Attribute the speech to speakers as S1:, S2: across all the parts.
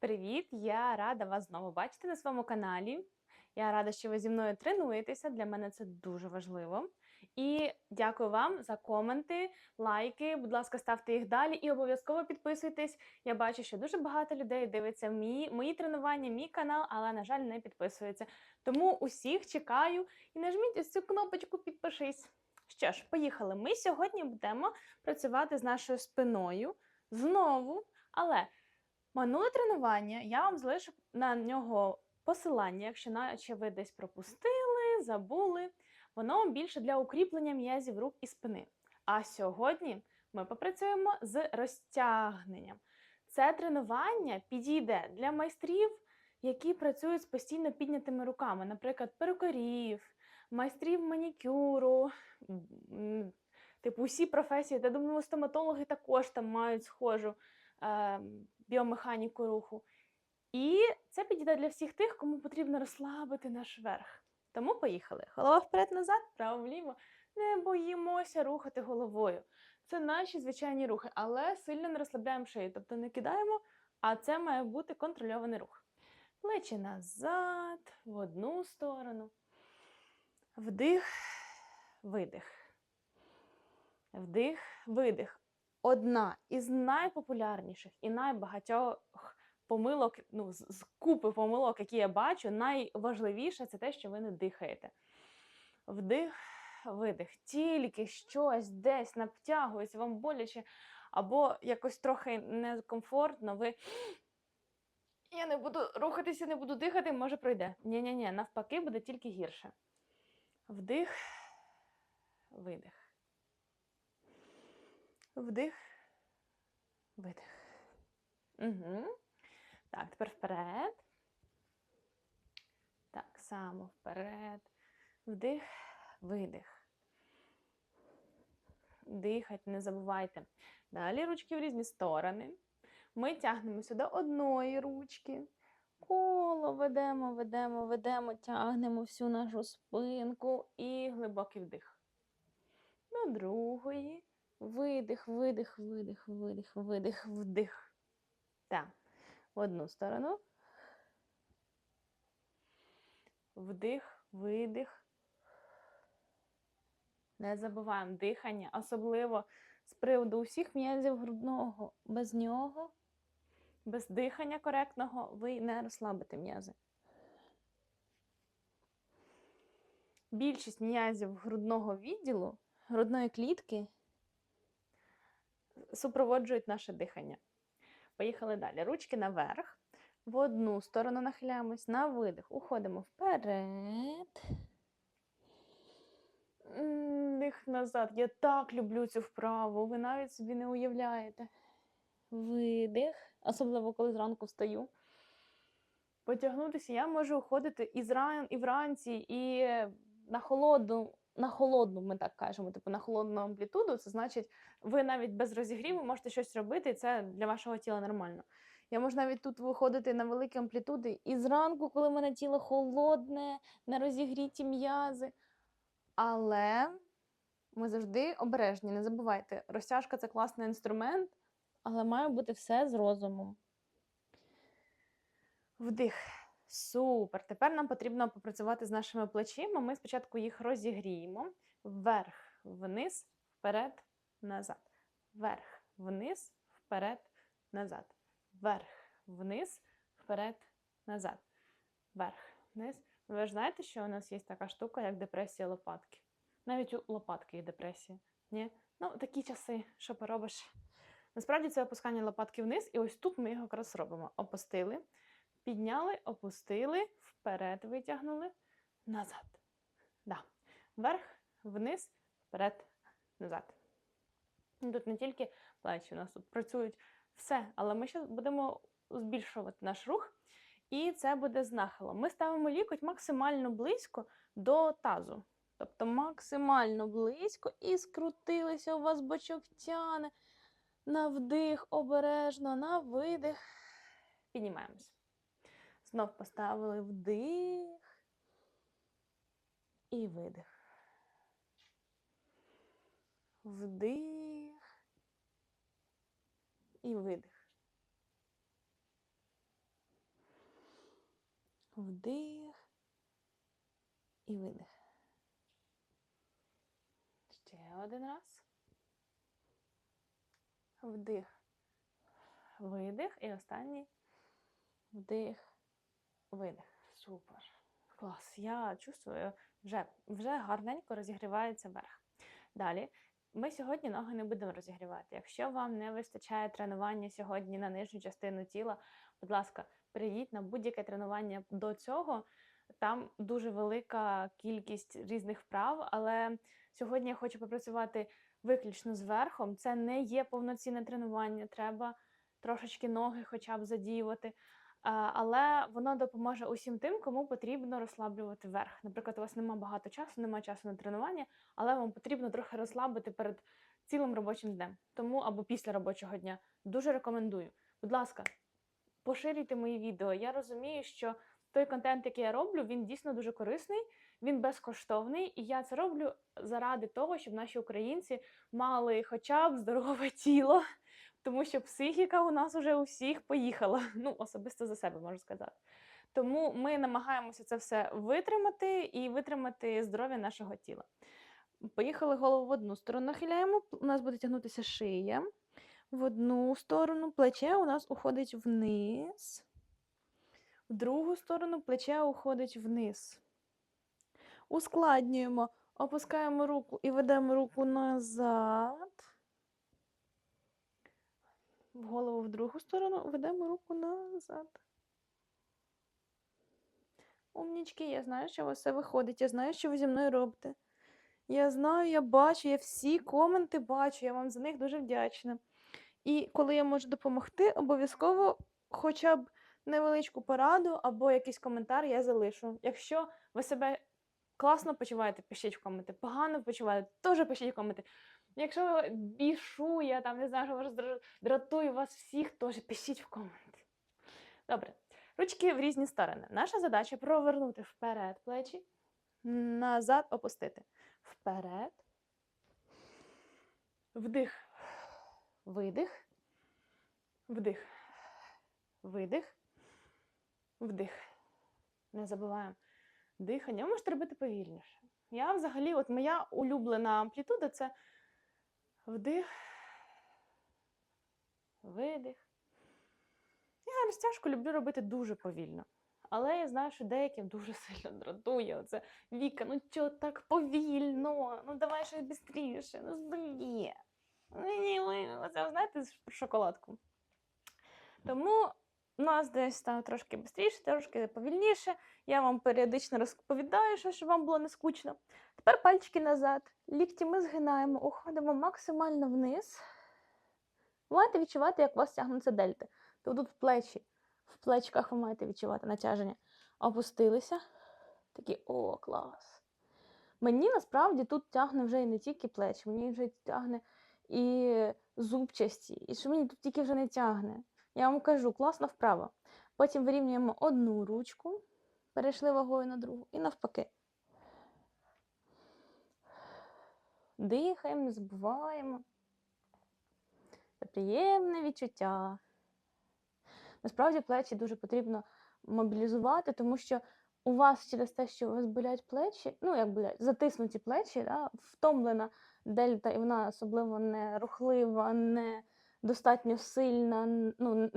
S1: Привіт! Я рада вас знову бачити на своєму каналі. Я рада, що ви зі мною тренуєтеся. Для мене це дуже важливо. І дякую вам за коменти, лайки. Будь ласка, ставте їх далі і обов'язково підписуйтесь. Я бачу, що дуже багато людей дивиться мої, мої тренування, мій канал, але, на жаль, не підписуються. Тому усіх чекаю і нажміть ось цю кнопочку підпишись. Що ж, поїхали. Ми сьогодні будемо працювати з нашою спиною знову, але. Минуле тренування я вам залишу на нього посилання, якщо наче ви десь пропустили, забули. Воно більше для укріплення м'язів рук і спини. А сьогодні ми попрацюємо з розтягненням. Це тренування підійде для майстрів, які працюють з постійно піднятими руками, наприклад, перукарів, майстрів манікюру, типу усі професії. Я думаю, стоматологи також там мають схожу е, біомеханіку руху. І це підійде для всіх тих, кому потрібно розслабити наш верх. Тому поїхали. Голова вперед-назад, право-вліво. Не боїмося рухати головою. Це наші звичайні рухи, але сильно не розслабляємо шию, тобто не кидаємо, а це має бути контрольований рух. Плечі назад, в одну сторону. Вдих, видих. Вдих, видих. Одна із найпопулярніших і найбагатьох помилок, ну, з купи помилок, які я бачу, найважливіше це те, що ви не дихаєте. Вдих, видих. Тільки щось десь навтягується, вам боляче, або якось трохи некомфортно, ви. Я не буду рухатися, не буду дихати, може пройде. Ні-ні-ні, навпаки, буде тільки гірше. Вдих, видих. Вдих, видих. Угу. Так, тепер вперед. Так, само вперед. Вдих, видих. Дихайте, не забувайте. Далі ручки в різні сторони. Ми тягнемося до одної ручки. Коло ведемо, ведемо, ведемо, тягнемо всю нашу спинку і глибокий вдих. До другої. Видих, видих, видих, видих, видих, вдих. Так. В одну сторону. Вдих, видих. Не забуваємо дихання, особливо з приводу усіх м'язів грудного. Без нього, без дихання коректного, ви не розслабите м'язи. Більшість м'язів грудного відділу, грудної клітки супроводжують наше дихання. Поїхали далі. Ручки наверх. В одну сторону нахиляємось, на видих. Уходимо вперед. Дих назад. Я так люблю цю вправу. Ви навіть собі не уявляєте. Видих. Особливо, коли зранку встаю. Потягнутися я можу уходити і зран, і вранці, і на холодну на холодну, ми так кажемо, типу на холодну амплітуду, це значить, ви навіть без розігріву можете щось робити, і це для вашого тіла нормально. Я можу навіть тут виходити на великі амплітуди і зранку, коли в мене тіло холодне, на розігріті м'язи. Але ми завжди обережні, не забувайте, розтяжка це класний інструмент, але має бути все з розумом. Вдих. Супер. Тепер нам потрібно попрацювати з нашими плечима. Ми спочатку їх розігріємо. Вверх, вниз, вперед, назад. Вверх, вниз, вперед, назад. Вверх, вниз, вперед, назад. Вверх, вниз. Ви ж знаєте, що у нас є така штука, як депресія лопатки. Навіть у лопатки є депресія. Ні? Ну, такі часи, що поробиш. Насправді це опускання лопатки вниз, і ось тут ми його якраз робимо. Опустили. Підняли, опустили, вперед витягнули, назад. Да. Вверх, вниз, вперед, назад. Тут не тільки плечі, у нас тут працюють все, але ми ще будемо збільшувати наш рух. І це буде з нахилом. Ми ставимо лікоть максимально близько до тазу. Тобто максимально близько і скрутилися у вас бочок тяне. На вдих, обережно, на видих. Піднімаємось. Знов поставили вдих і видих. Вдих і видих. Вдих і видих. Ще один раз. Вдих. Видих. І останній вдих, видих. Супер. Клас. Я чувствую, вже, вже гарненько розігрівається верх. Далі. Ми сьогодні ноги не будемо розігрівати. Якщо вам не вистачає тренування сьогодні на нижню частину тіла, будь ласка, прийдіть на будь-яке тренування до цього. Там дуже велика кількість різних вправ, але сьогодні я хочу попрацювати виключно з верхом. Це не є повноцінне тренування, треба трошечки ноги хоча б задіювати. Але воно допоможе усім тим, кому потрібно розслаблювати верх. Наприклад, у вас немає багато часу, немає часу на тренування, але вам потрібно трохи розслабити перед цілим робочим днем, тому або після робочого дня. Дуже рекомендую. Будь ласка, поширюйте мої відео. Я розумію, що той контент, який я роблю, він дійсно дуже корисний, він безкоштовний, і я це роблю заради того, щоб наші українці мали хоча б здорове тіло, тому що психіка у нас уже у всіх поїхала. Ну, особисто за себе можу сказати. Тому ми намагаємося це все витримати і витримати здоров'я нашого тіла. Поїхали голову в одну сторону нахиляємо, у нас буде тягнутися шия. В одну сторону плече у нас уходить вниз. В другу сторону плече уходить вниз. Ускладнюємо, опускаємо руку і ведемо руку назад. В голову в другу сторону ведемо руку назад. Умнічки, я знаю, що у вас все виходить. Я знаю, що ви зі мною робите. Я знаю, я бачу, я всі коменти бачу, я вам за них дуже вдячна. І коли я можу допомогти, обов'язково хоча б невеличку пораду або якийсь коментар я залишу. Якщо ви себе класно почуваєте, пишіть в коменти. Погано почуваєте, теж пишіть в коменти. Якщо бішу, я там не знаю, що вас дра- дратую вас всіх, теж пишіть в коменти. Добре. Ручки в різні сторони. Наша задача провернути вперед плечі, назад опустити. Вперед. Вдих. Видих. Вдих. Видих. Вдих. Не забуваємо. Дихання. Ви можете робити повільніше. Я взагалі, от моя улюблена амплітуда це вдих, видих. Я розтяжку люблю робити дуже повільно. Але я знаю, що деяким дуже сильно дратує. Оце Віка, ну чого так повільно? Ну давай ще швидше, ну здає. Оце знаєте шоколадку. Тому у нас десь стало трошки швидше, трошки повільніше. Я вам періодично розповідаю, що, щоб вам було не скучно. Тепер пальчики назад. Лікті ми згинаємо, уходимо максимально вниз. Маєте відчувати, як у вас тягнуться дельти. То тут в плечі, в плечках ви маєте відчувати натяження. Опустилися. Такі, о, клас. Мені насправді тут тягне вже і не тільки плечі, мені вже тягне і зубчасті, і що мені тут тільки вже не тягне. Я вам кажу, класна вправа. Потім вирівнюємо одну ручку, перейшли вагою на другу, і навпаки. Дихаємо. Це приємне відчуття. Насправді плечі дуже потрібно мобілізувати, тому що у вас через те, що у вас болять плечі, ну як болять, затиснуті плечі, да, втомлена дельта, і вона особливо не рухлива, не достатньо сильна, ну,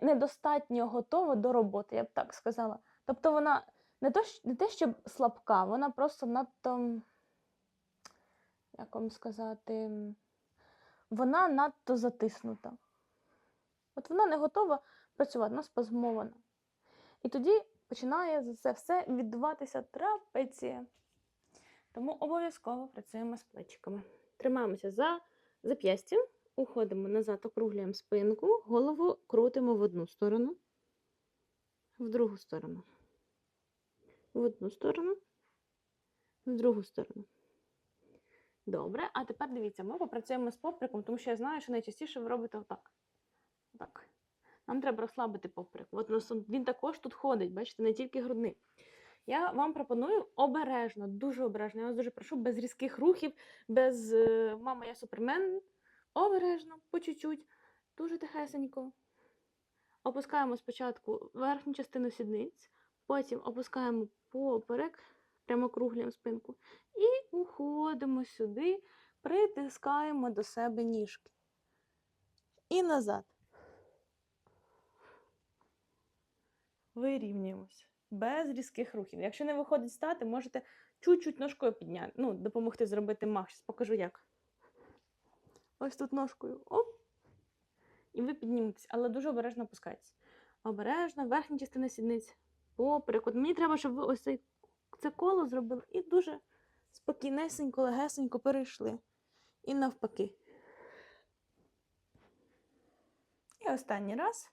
S1: недостатньо готова до роботи, я б так сказала. Тобто вона не то, не те, щоб слабка, вона просто надто, як вам сказати, вона надто затиснута. От вона не готова працювати, вона спазмована. І тоді починає за це все відбуватися трапеція. Тому обов'язково працюємо з плечиками. Тримаємося за зап'ястя, уходимо назад, округлюємо спинку, голову крутимо в одну сторону, в другу сторону, в одну сторону, в другу сторону. Добре, а тепер дивіться, ми попрацюємо з поприком, тому що я знаю, що найчастіше ви робите отак. Так. Нам треба розслабити поперек. От він також тут ходить, бачите, не тільки грудний. Я вам пропоную обережно, дуже обережно. Я вас дуже прошу, без різких рухів, без е, мама, я супермен. Обережно, по чуть-чуть, дуже тихесенько. Опускаємо спочатку верхню частину сідниць, Потім опускаємо поперек, прямо круглям спинку. І уходимо сюди, притискаємо до себе ніжки. І назад. Вирівнюємося. Без різких рухів. Якщо не виходить стати, можете чуть-чуть ножкою підняти. Ну, допомогти зробити мах. Зараз покажу як. Ось тут ножкою. Оп. І ви підніметесь, але дуже обережно опускайтесь. Обережно, верхня частина сідниці. Поперек. Мені треба, щоб ви ось це коло зробили і дуже спокійнесенько, легесенько перейшли. І навпаки. І останній раз.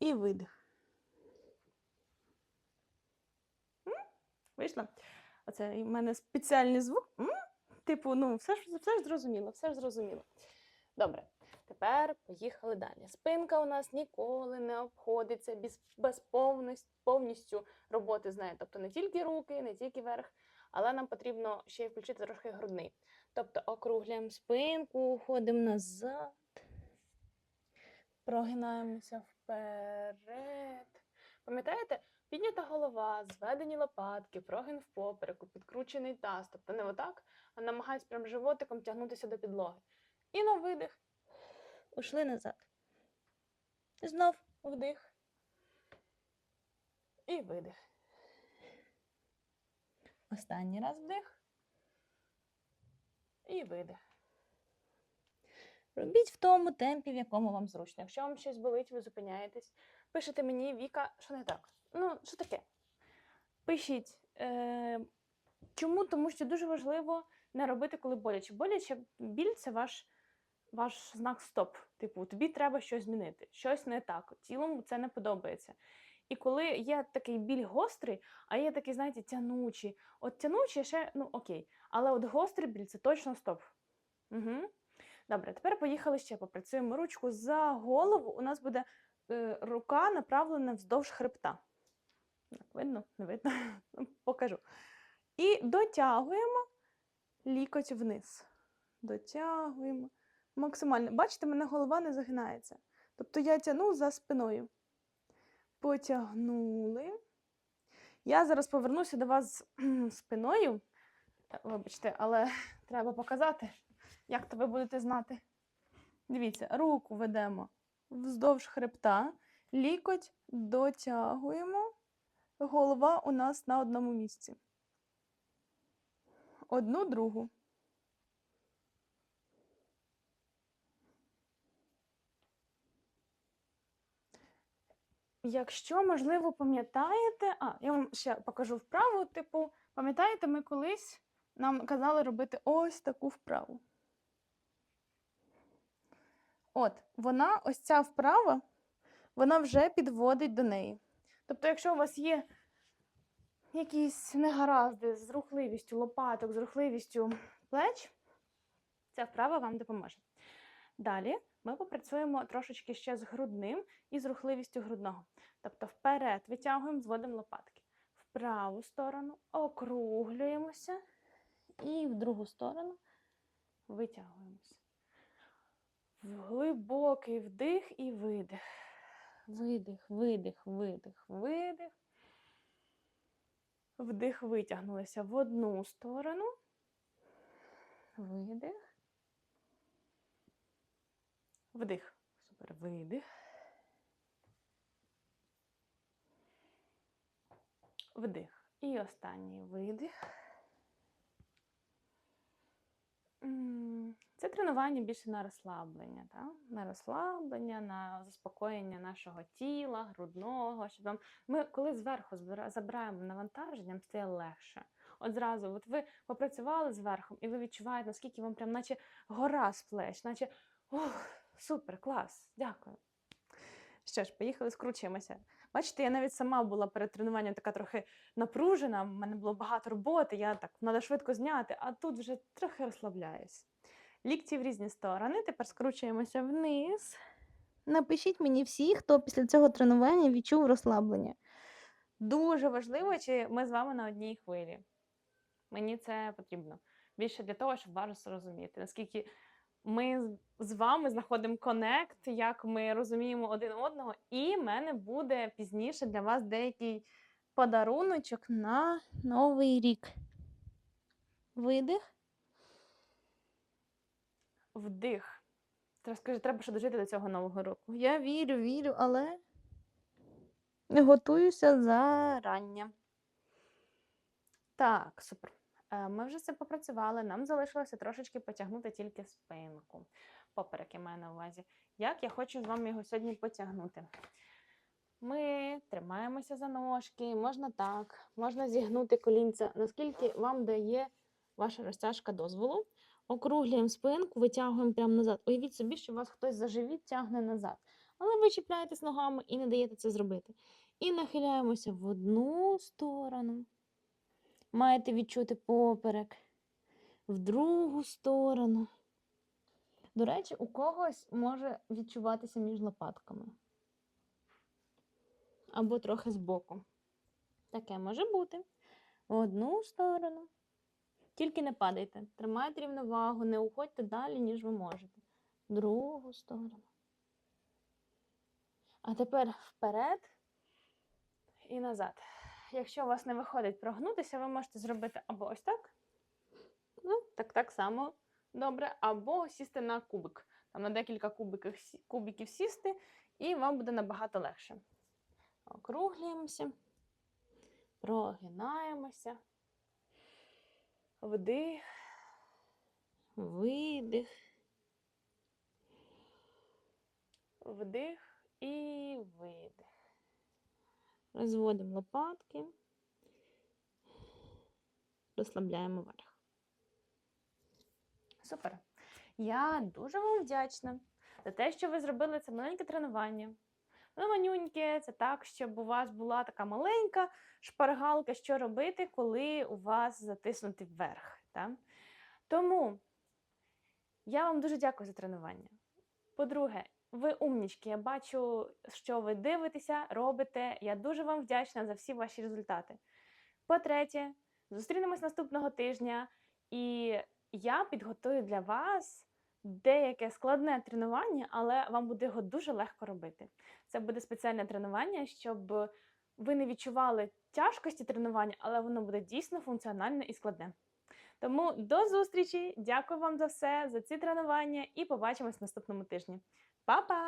S1: І видих. М? Вийшло? Оце в мене спеціальний звук. М? Типу, ну, все ж, все ж зрозуміло, все ж зрозуміло. Добре, тепер поїхали далі. Спинка у нас ніколи не обходиться без, без повністю, роботи з нею. Тобто не тільки руки, не тільки верх, але нам потрібно ще й включити трошки грудний. Тобто округлюємо спинку, ходимо назад, прогинаємося вперед. Пам'ятаєте? Піднята голова, зведені лопатки, прогин в попереку, підкручений таз. Тобто не отак, а намагаюсь прям животиком тягнутися до підлоги. І на видих. Ушли назад. Знов вдих. І видих. Останній раз вдих. І видих. Робіть в тому темпі, в якому вам зручно. Якщо вам щось болить, ви зупиняєтесь. Пишете мені, Віка, що не так. Ну, що таке? Пишіть. Е, чому? Тому що дуже важливо не робити, коли боляче. Боляче біль це ваш, ваш знак стоп. Типу, тобі треба щось змінити, щось не так. Тілом це не подобається. І коли є такий біль гострий, а є такий, знаєте, тянучий. От тянучий ще, ну окей. Але от гострий біль це точно стоп. Угу. Добре, тепер поїхали ще попрацюємо ручку за голову. У нас буде е, рука направлена вздовж хребта. Видно? Не видно? Ну, Покажу. І дотягуємо лікоть вниз. Дотягуємо. Максимально. Бачите, мене голова не загинається. Тобто я тягну за спиною. Потягнули. Я зараз повернуся до вас спиною. Вибачте, але треба показати, як то ви будете знати. Дивіться, руку ведемо вздовж хребта, лікоть дотягуємо. Голова у нас на одному місці. Одну другу. Якщо, можливо, пам'ятаєте, а, я вам ще покажу вправу, типу, пам'ятаєте, ми колись нам казали робити ось таку вправу. От, вона, ось ця вправа, вона вже підводить до неї. Тобто, якщо у вас є якісь негаразди з рухливістю лопаток, з рухливістю плеч, ця вправа вам допоможе. Далі ми попрацюємо трошечки ще з грудним і з рухливістю грудного. Тобто вперед витягуємо, зводимо лопатки. В праву сторону округлюємося і в другу сторону витягуємося. В глибокий вдих і видих. Видих, видих, видих, видих. Вдих витягнулися в одну сторону. Видих. Вдих. Супер. Видих. Вдих. І останній видих. Це тренування більше на розслаблення, та? на розслаблення, на заспокоєння нашого тіла, грудного. Щоб вам... Ми коли зверху забираємо навантаження, нам стає легше. От зразу, от ви попрацювали зверху, і ви відчуваєте, наскільки вам прям наче гора з плеч, наче ох, супер, клас, дякую. Що ж, поїхали, скручуємося. Бачите, я навіть сама була перед тренуванням така трохи напружена, в мене було багато роботи, я так треба швидко зняти, а тут вже трохи розслабляюсь. Лікті в різні сторони. Тепер скручуємося вниз. Напишіть мені всі, хто після цього тренування відчув розслаблення. Дуже важливо, чи ми з вами на одній хвилі. Мені це потрібно. Більше для того, щоб вас розуміти, наскільки ми з- вами знаходимо конект, як ми розуміємо один одного, і в мене буде пізніше для вас деякий подаруночок на Новий рік. Видих. Вдих. Треба скажи, треба ще дожити до цього нового року. Я вірю, вірю, але готуюся зарання. Так, супер. Е, Ми вже це попрацювали. Нам залишилося трошечки потягнути тільки спинку. Поперек я маю на увазі. Як я хочу з вами його сьогодні потягнути? Ми тримаємося за ножки, можна так, можна зігнути колінця, наскільки вам дає ваша розтяжка дозволу. Округлюємо спинку, витягуємо прямо назад. Уявіть собі, що вас хтось за живіт тягне назад. Але ви чіпляєтесь ногами і не даєте це зробити. І нахиляємося в одну сторону. Маєте відчути поперек, в другу сторону. До речі, у когось може відчуватися між лопатками. Або трохи збоку. Таке може бути. В одну сторону. Тільки не падайте. Тримайте рівновагу, не уходьте далі, ніж ви можете. В другу сторону. А тепер вперед і назад. Якщо у вас не виходить прогнутися, ви можете зробити або ось так. Ну, так так само добре, або сісти на кубик. Там на декілька кубиків, кубиків сісти, і вам буде набагато легше. Округлюємося, прогинаємося. Вдих, видих, вдих і видих. Розводимо лопатки, розслабляємо верх. Супер. Я дуже вам вдячна за те, що ви зробили це маленьке тренування. Воно манюньке, це так, щоб у вас була така маленька шпаргалка, що робити, коли у вас затиснутий вверх. Та? Тому я вам дуже дякую за тренування. По-друге, ви умнічки, я бачу, що ви дивитеся, робите. Я дуже вам вдячна за всі ваші результати. По-третє, зустрінемось наступного тижня, і я підготую для вас деяке складне тренування, але вам буде його дуже легко робити. Це буде спеціальне тренування, щоб ви не відчували тяжкості тренування, але воно буде дійсно функціональне і складне. Тому до зустрічі! Дякую вам за все, за ці тренування, і побачимось в наступному тижні. Baba!